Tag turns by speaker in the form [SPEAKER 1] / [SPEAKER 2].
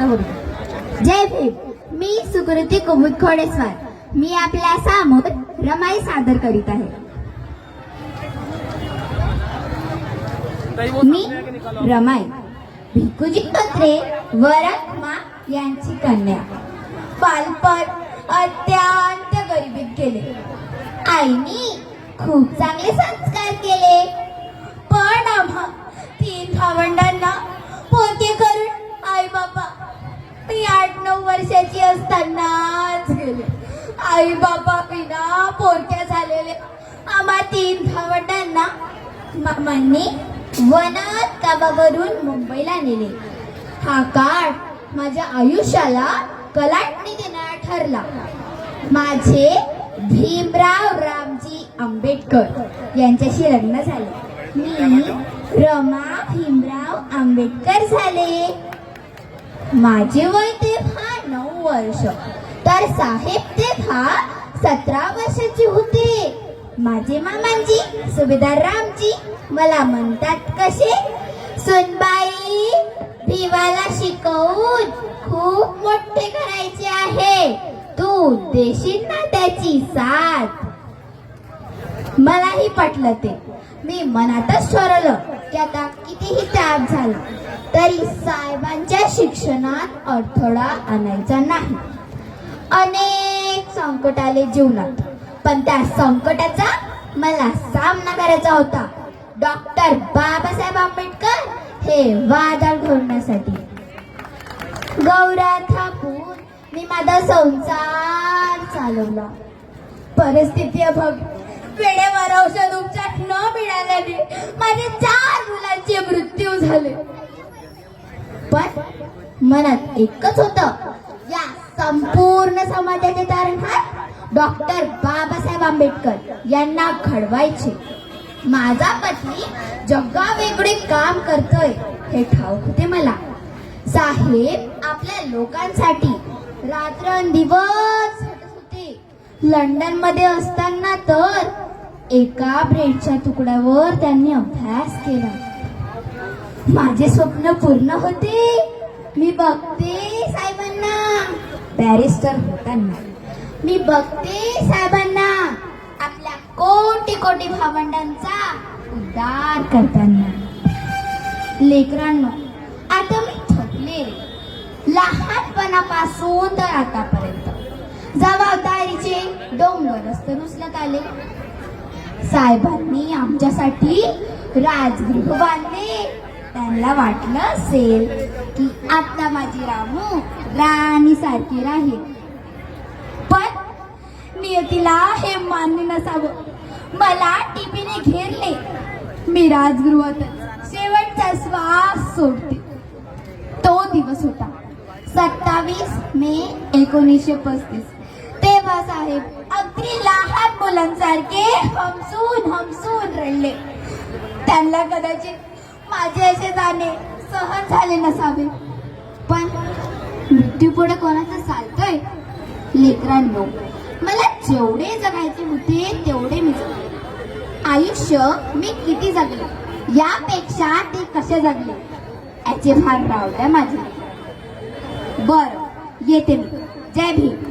[SPEAKER 1] जय भीम. मी सुकृती कुमुद खोडेस्वार मी आपल्यासमोर रमाई सादर करीत आहे. मी रमाई. भिकुजी पत्रे व रखमा यांची कन्या. बालपण अत्यंत गरिबीत गेले. आईनी खूप चांगले संस्कार केले. पण आम्हा तीन भावंडांना पोते करून आई बाबा मी आठ नऊ वर्षाची असतानाच गेले आई बाबा विना पोरक्या झालेले. आम्हा तीन भावंडांना मामांनी वनात कामावरून मुंबईला नेले. हा काळ माझ्या आयुष्याला कलाटणी देणारा ठरला. माझे भीमराव रामजी आंबेडकर यांच्याशी लग्न झाले. मी रमा भीमराव आंबेडकर झाले. माझे वय तेव्हा वर्ष. तर साहेब तेव्हा सतरा वर्षाची होते. माझे मामांजी सुभेदार रामजी मला म्हणतात कसे? सुनबाई भिवाला शिकवून खूप मोठे करायचे आहे. तू देशील ना त्याची साथ? मलाही पटलं ते. मी मनातच ठरवलं की आता कितीही ताप झाला तरी साहेबांच्या शिक्षणात अडथळा आणायचा नाही. अनेक संकट आले जीवनात पण त्या संकटाचा मला सामना करायचा होता. डॉक्टर बाबासाहेब आंबेडकर हे वादळ घोडण्यासाठी. गौरा थापून मी माझा संसार चालवला. परिस्थिती अभावी वेळेवर औषध उपचार न मिळाल्याने माझे चार मुलांचे मृत्यू झाले. पण मनात एकच होत. या संपूर्ण समाजाचे तारणहार डॉक्टर बाबासाहेब आंबेडकर यांना घडवायचे. माझा पती जगा वेगळे काम करतोय हे ठाऊक होते मला. साहेब आपल्या लोकांसाठी रात्रंदिवस होते. लंडनमध्ये असताना तर एका ब्रेडच्या तुकड्यावर त्यांनी अभ्यास केला. माझे स्वप्न पूर्ण होते. मी बघते साहेबांना. बॅरिस्टर होताना. मी बघते साहेबांना. आपल्या कोटी कोटी भावंडांचा उद्धार करताना. लेकरांनो आता मी थकले. लहानपणापासून तर आतापर्यंत. जबाबदारीचे डोंगर तर उचलत आले. साहेबांनी आमच्यासाठी राजगृह बांधले. त्यांना वाटलं असेल की आता माझी रामू राणी सारखी राहील. पण नियतीला हे मान्य नसावं. मला टीपीने घेरले. मी राजगृहातच शेवटचा श्वास सोडते. तो दिवस होता. सत्तावीस मे एकोणीसशे पस्तीस. तेव्हा साहेब अगदी लहान मुलांसारखे हमसून हमसून रडले. त्यांना कदाचित माझे असे जाणे सहन झाले नसावे. पण मृत्यू पुढे कोणाचं चालतोय? लेकरांनो मला जेवढे जगायचे होते तेवढे मी जगले. आयुष्य मी किती जगले? यापेक्षा ते कसे जगले? याचे भान रावलंय माझे. बर येते मी. जय भीम.